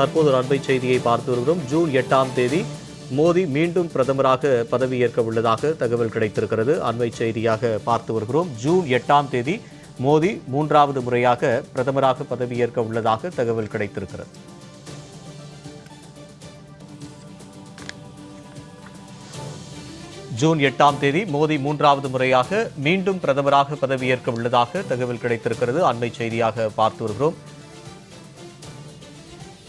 தற்போது ஒரு அண்மை செய்தியை பார்த்து வருகிறோம். ஜூன் எட்டாம் தேதி மோடி மீண்டும் பிரதமராக பதவியேற்க உள்ளதாக தகவல் கிடைத்திருக்கிறது. அண்மை செய்தியாக பார்த்து வருகிறோம். ஜூன் எட்டாம் தேதி மோடி மூன்றாவது முறையாக பிரதமராக பதவியேற்க உள்ளதாக தகவல் கிடைத்திருக்கிறது. ஜூன் எட்டாம் தேதி மோடி மூன்றாவது முறையாக மீண்டும் பிரதமராக பதவியேற்க உள்ளதாக தகவல் கிடைத்திருக்கிறது. அண்மை செய்தியாக பார்த்து வருகிறோம்.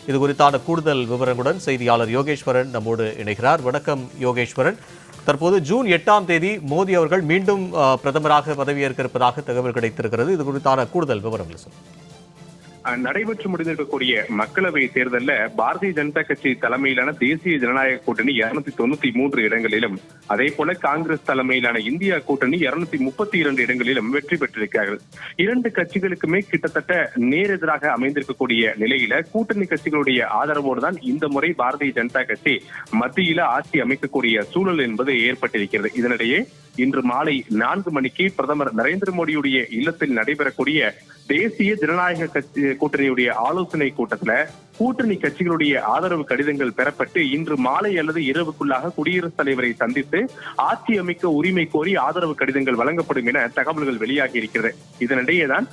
இது குறித்தான கூடுதல் விவரங்களுடன் செய்தியாளர் யோகேஸ்வரன் நம்மோடு இணைகிறார். வணக்கம் யோகேஸ்வரன். தற்போது ஜூன் எட்டாம் தேதி மோடி அவர்கள் மீண்டும் பிரதமராக பதவியேற்க இருப்பதாக தகவல் கிடைத்திருக்கிறது. இது குறித்தான கூடுதல் விவரங்கள் சொல்லுங்கள். நடைபெற்று முடிந்திருக்கக்கூடிய மக்களவை தேர்தலில் பாரதிய ஜனதா கட்சி தலைமையிலான தேசிய ஜனநாயக கூட்டணி இருநூத்தி தொண்ணூத்தி மூன்று இடங்களிலும் அதே போல காங்கிரஸ் தலைமையிலான இந்தியா கூட்டணி இருநூத்தி முப்பத்தி இரண்டு இடங்களிலும் வெற்றி பெற்றிருக்கிறார்கள். இரண்டு கட்சிகளுக்குமே கிட்டத்தட்ட நேரெதிராக அமைந்திருக்கக்கூடிய நிலையில கூட்டணி கட்சிகளுடைய ஆதரவோடு தான் இந்த முறை பாரதிய ஜனதா கட்சி மத்தியில ஆட்சி அமைக்கக்கூடிய சூழல் என்பது ஏற்பட்டிருக்கிறது. இதனிடையே இன்று மாலை நான்கு மணிக்கு பிரதமர் நரேந்திர மோடியுடைய இல்லத்தில் நடைபெறக்கூடிய தேசிய ஜனநாயக கட்சி கூட்டணியுடைய ஆலோசனை கூட்டத்துல கூட்டணி கட்சிகளுடைய ஆதரவு கடிதங்கள் பெறப்பட்டு இன்று மாலை அல்லது இரவுக்குள்ளாக குடியரசுத் தலைவரை சந்தித்து ஆட்சி அமைக்க உரிமை கோரி ஆதரவு கடிதங்கள் வழங்கப்படும் என தகவல்கள் வெளியாகி இருக்கிறது. இதனிடையேதான்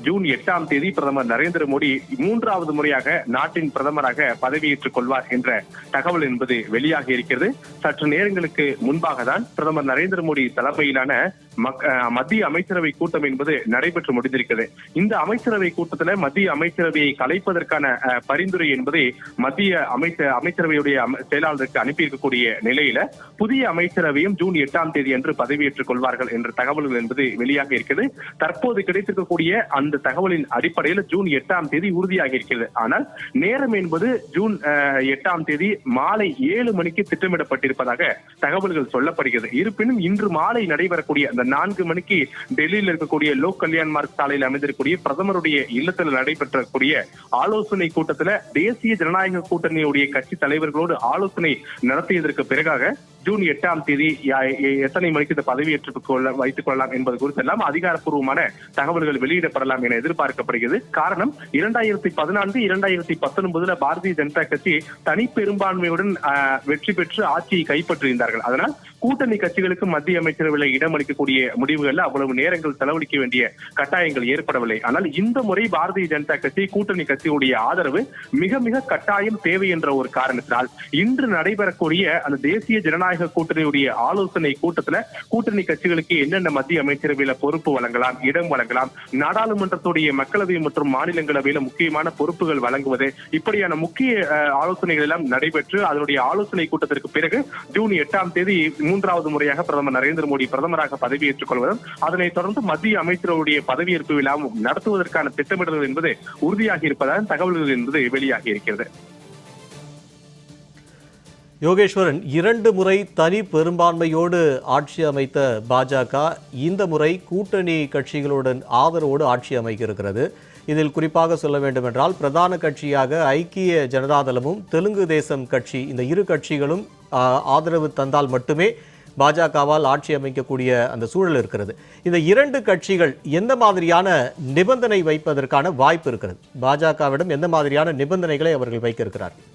ஜூன் எட்டாம் தேதி பிரதமர் நரேந்திர மோடி மூன்றாவது முறையாக நாட்டின் பிரதமராக பதவியேற்றுக் கொள்வார் என்ற தகவல் என்பது வெளியாகி இருக்கிறது. சற்று நேரங்களுக்கு முன்பாக தான் பிரதமர் நரேந்திர மோடி தலைமையிலான மத்திய அமைச்சரவை கூட்டம் என்பது நடைபெற்று முடிந்திருக்கிறது. இந்த அமைச்சரவை கூட்டத்தில் மத்திய அமைச்சரவையை கலைப்பதற்கான பரிந்துரை என்பதை மத்திய அமைச்ச அமைச்சரவையுடைய செயலாளருக்கு அனுப்பியிருக்கக்கூடிய நிலையில புதிய அமைச்சரவையும் ஜூன் எட்டாம் தேதி அன்று பதவியேற்றுக் கொள்வார்கள் என்ற தகவல்கள் என்பது வெளியாக இருக்கிறது. தற்போது கிடைத்திருக்கக்கூடிய அந்த தகவலின் அடிப்படையில் ஜூன் எட்டாம் தேதி உறுதியாக இருக்கிறது. ஆனால் நேரம் என்பது ஜூன் எட்டாம் தேதி மாலை ஏழு மணிக்கு திட்டமிடப்பட்டிருப்பதாக தகவல்கள் சொல்லப்படுகிறது. இருப்பினும் இன்று மாலை நடைபெறக்கூடிய அந்த நான்கு மணிக்கு டெல்லியில் இருக்கக்கூடிய லோக் கல்யாண் மார்க் சாலையில் அமைந்திருக்கக்கூடிய பிரதமருடைய இல்லத்தில் நடைபெற்றக்கூடிய ஆலோசனை கூட்டத்தில் தேசிய ஜனநாயக கூட்டணியுடைய கட்சி தலைவர்களோடு ஆலோசனை நடத்தியதற்கு பிறகாக ஜூன் எட்டாம் தேதி எத்தனை மணிக்கு இந்த பதவியேற்றுக் கொள்ள வைத்துக் கொள்ளலாம் என்பது குறித்தெல்லாம் அதிகாரப்பூர்வமான தகவல்கள் வெளியிடப்படலாம் என எதிர்பார்க்கப்படுகிறது. காரணம் இரண்டாயிரத்தி பதினான்கு இரண்டாயிரத்தி பத்தொன்பதுல பாரதிய ஜனதா கட்சி தனி பெரும்பான்மையுடன் வெற்றி பெற்று ஆட்சியை கைப்பற்றியிருந்தார்கள். அதனால் கூட்டணி கட்சிகளுக்கு மத்திய அமைச்சரவையில் இடமளிக்கக்கூடிய முடிவுகள் அவ்வளவு நேரங்கள் செலவழிக்க வேண்டிய கட்டாயங்கள் ஏற்படவில்லை. ஆனால் இந்த முறை பாரதிய ஜனதா கட்சி கூட்டணி கட்சியுடைய ஆதரவு மிக மிக கட்டாயம் தேவை என்ற ஒரு காரணத்தினால் இன்று நடைபெறக்கூடிய அந்த தேசிய ஜனநாயக கூட்டணியுடைய ஆலோசனை கூட்டத்துல கூட்டணி கட்சிகளுக்கு என்னென்ன மத்திய அமைச்சரவையில பொறுப்பு வழங்கலாம் இடம் வழங்கலாம் நாடாளுமன்றத்துடைய மக்களவை மற்றும் மாநிலங்களவையில முக்கியமான பொறுப்புகள் வழங்குவது இப்படியான முக்கிய ஆலோசனைகள் எல்லாம் நடைபெற்று அதனுடைய ஆலோசனை கூட்டத்திற்கு பிறகு ஜூன் எட்டாம் தேதி மூன்றாவது முறையாக பிரதமர் நரேந்திர மோடி பிரதமராக பதவியேற்றுக் கொள்வதும் அதனைத் தொடர்ந்து மத்திய அமைச்சருடைய பதவியேற்பு விழாவும் நடத்துவதற்கான திட்டமிடுதல் என்பது உறுதியாகி இருப்பதாக தகவல்கள் என்பது வெளியாகி இருக்கிறது. யோகேஸ்வரன் இரண்டு முறை தனி பெரும்பான்மையோடு ஆட்சி அமைத்த பாஜக இந்த முறை கூட்டணி கட்சிகளுடன் ஆதரவோடு ஆட்சி அமைக்க இருக்கிறது இதில் குறிப்பாக சொல்ல வேண்டுமென்றால் பிரதான கட்சியாக ஐக்கிய ஜனதாதளமும் தெலுங்கு தேசம் கட்சி இந்த இரு கட்சிகளும் ஆதரவு தந்தால் மட்டுமே பாஜகவால் ஆட்சி அமைக்கக்கூடிய அந்த சூழல் இருக்கிறது. இந்த இரண்டு கட்சிகள் எந்த மாதிரியான நிபந்தனை வைப்பதற்கான வாய்ப்பு இருக்கிறது? பாஜகவிடம் எந்த மாதிரியான நிபந்தனைகளை அவர்கள் வைக்க இருக்கிறார்கள்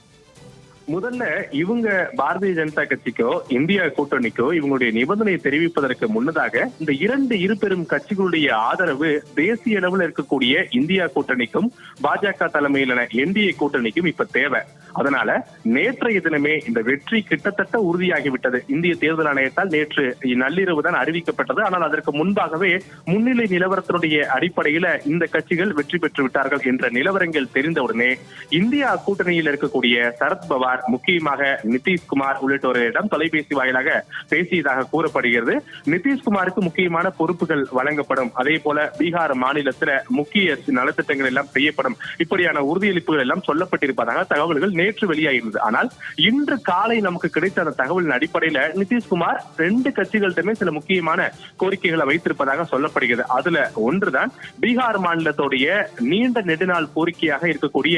முதல்ல இவங்க பாரதிய ஜனதா கட்சிக்கோ இந்தியா கூட்டணிக்கோ இவங்களுடைய நிபந்தனையை தெரிவிப்பதற்கு முன்னதாக இந்த இரண்டு இரு பெரும் கட்சிகளுடைய ஆதரவு தேசிய அளவில் இருக்கக்கூடிய இந்தியா கூட்டணிக்கும் பாஜக தலைமையிலான என்டிஏ கூட்டணிக்கும் இப்ப தேவை. அதனால நேற்றைய தினமே இந்த வெற்றி கிட்டத்தட்ட உறுதியாகிவிட்டது. இந்திய தேர்தல் ஆணையத்தால் நேற்று நள்ளிரவு தான் அறிவிக்கப்பட்டது. ஆனால் அதற்கு முன்பாகவே முன்னிலை நிலவரத்தினுடைய அடிப்படையில இந்த கட்சிகள் வெற்றி பெற்று விட்டார்கள் என்ற நிலவரங்கள் தெரிந்தவுடனே இந்தியா கூட்டணியில் இருக்கக்கூடிய சரத்பவார் முக்கியமாக நிதிஷ்குமார் உள்ளிட்டோரிடம் தொலைபேசி வாயிலாக பேசியதாக கூறப்படுகிறது. நிதிஷ்குமாருக்கு முக்கியமான பொறுப்புகள் வழங்கப்படும். அதே போல பீகார் மாநிலத்துல முக்கிய நலத்திட்டங்கள் எல்லாம் செய்யப்படும். இப்படியான உறுதியளிப்புகள் எல்லாம் சொல்லப்பட்டிருப்பதாக தகவல்கள் நேற்று வெளியாகிருந்தது ஆனால் இன்று காலை நமக்கு கிடைத்த அந்த தகவலின் அடிப்படையில நிதிஷ்குமார் ரெண்டு கட்சிகள்கிட்டமே சில முக்கியமான கோரிக்கைகளை வைத்திருப்பதாக சொல்லப்படுகிறது. அதுல ஒன்றுதான் பீகார் மாநிலத்துடைய நீண்ட நெடுநாள் கோரிக்கையாக இருக்கக்கூடிய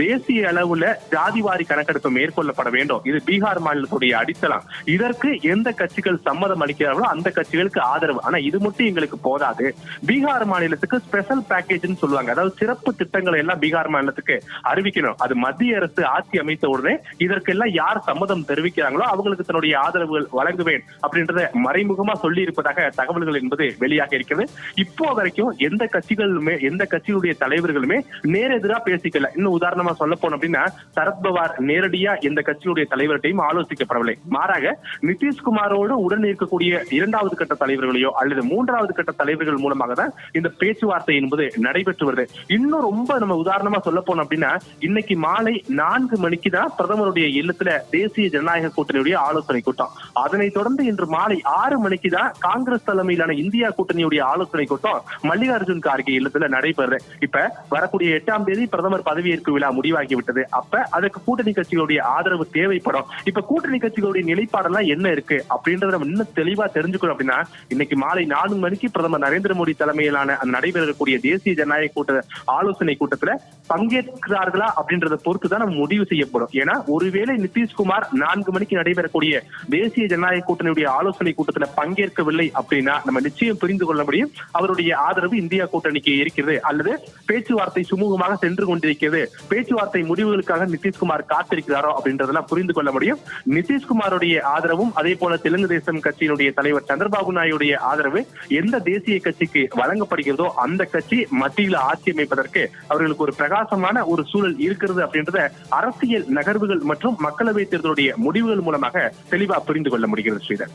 தேசிய அளவுல ஜாதிவாரி கணக்கெடுப்பு மேற்கொள்ளப்பட வேண்டும். இது பீகார் மாநிலத்துடைய அடித்தளம். இதற்கு எந்த கட்சிகள் சம்மதம் அளிக்கிறார்களோ அந்த கட்சிகளுக்கு ஆதரவு. ஆனா இது மட்டும் எங்களுக்கு போதாது. பீகார் மாநிலத்துக்கு ஸ்பெஷல் பேக்கேஜ் சொல்லுவாங்க. அதாவது சிறப்பு திட்டங்களை எல்லாம் பீகார் மாநிலத்துக்கு அறிவிக்கணும். அது மத்திய அரசு ஆட்சி அமைத்த உடனே இதற்கெல்லாம் யார் சம்மதம் தெரிவிக்கிறாங்களோ அவங்களுக்கு தன்னுடைய ஆதரவுகள் வழங்குவேன் அப்படின்றத மறைமுகமா சொல்லி இருப்பதாக தகவல்கள் என்பது வெளியாக இருக்கிறது. இப்போ வரைக்கும் எந்த கட்சிகளுமே எந்த கட்சியுடைய தலைவர்களுமே நேரெதிரா பேசிக்கல. இன்னும் உதாரணமா சொல்ல போனோம் அப்படின்னா சரத்பவார் நேரடியா எந்த கட்சியுடைய தலைவர்கிட்டையும் ஆலோசிக்கப்படவில்லை. மாறாக நிதிஷ்குமாரோடு உடன் இருக்கக்கூடிய இரண்டாவது கட்ட தலைவர்களையோ அல்லது மூன்றாவது கட்ட தலைவர்கள் மூலமாக தான் இந்த பேச்சுவார்த்தை என்பது நடைபெற்று வருது. இன்னும் ரொம்ப நம்ம உதாரணமா சொல்ல போனோம் அப்படின்னா இன்னைக்கு மாலை நான்கு நான்கு மணிக்கு தான் பிரதமருடைய இல்லத்துல தேசிய ஜனநாயக கூட்டணியுடைய ஆலோசனை கூட்டம். அதனைத் தொடர்ந்து இன்று மாலை ஆறு மணிக்கு தான் காங்கிரஸ் தலைமையிலான இந்தியா கூட்டணியுடைய ஆலோசனை கூட்டம் மல்லிகார்ஜுன் கார்கே இல்லத்துல நடைபெறுது. இப்ப வரக்கூடிய எட்டாம் தேதி பிரதமர் பதவியேற்பு விழா முடிவாகி விட்டது அப்ப அதுக்கு கூட்டணி கட்சிகளுடைய ஆதரவு தேவைப்படும். இப்ப கூட்டணி கட்சிகளுடைய நிலைப்பாடெல்லாம் என்ன இருக்கு அப்படின்றத நம்ம இன்னும் தெளிவா தெரிஞ்சுக்கணும் அப்படின்னா இன்னைக்கு மாலை நான்கு மணிக்கு பிரதமர் நரேந்திர மோடி தலைமையிலான அந்த நடைபெறக்கூடிய தேசிய ஜனநாயக கூட்ட ஆலோசனை கூட்டத்துல பங்கேற்கிறார்களா அப்படின்றத பொறுத்து தான் நம்ம முடிவு செய்யப்படும். ஏன்னா ஒருவேளை நிதிஷ்குமார் நான்கு மணிக்கு நடைபெறக்கூடிய தேசிய ஜனநாயக கூட்டணியுடைய ஆலோசனை கூட்டத்தில் பங்கேற்கவில்லை அப்படின்னா நம்ம நிச்சயம் புரிந்து கொள்ள முடியும். அவருடைய ஆதரவு இந்தியா கூட்டணிக்கு இருக்கிறது. அல்லது பேச்சுவார்த்தை சுமூகமாக சென்று கொண்டிருக்கிறது. பேச்சுவார்த்தை முடிவுகளுக்காக நிதிஷ்குமார் காத்திருக்கிறாரோ அப்படின்றதெல்லாம் புரிந்து கொள்ள முடியும். நிதிஷ்குமாருடைய ஆதரவும் அதே போல தெலுங்கு தேசம் கட்சியினுடைய தலைவர் சந்திரபாபு நாயுடைய ஆதரவு எந்த தேசிய கட்சிக்கு வழங்கப்படுகிறதோ அந்த கட்சி மத்தியில் ஆட்சி அமைப்பதற்கு அவர்களுக்கு ஒரு பிரகாசமான ஒரு சூழல் இருக்கிறது அப்படின்றத அரசியல் நகர்வுகள் மற்றும் மக்களவை தேர்தலுடைய முடிவுகள் மூலமாக தெளிவா புரிந்து கொள்ள முடிகிறது ஸ்ரீதர்.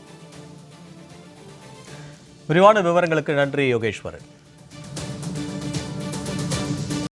விரிவான விவரங்களுக்கு நன்றி யோகேஸ்வரன்.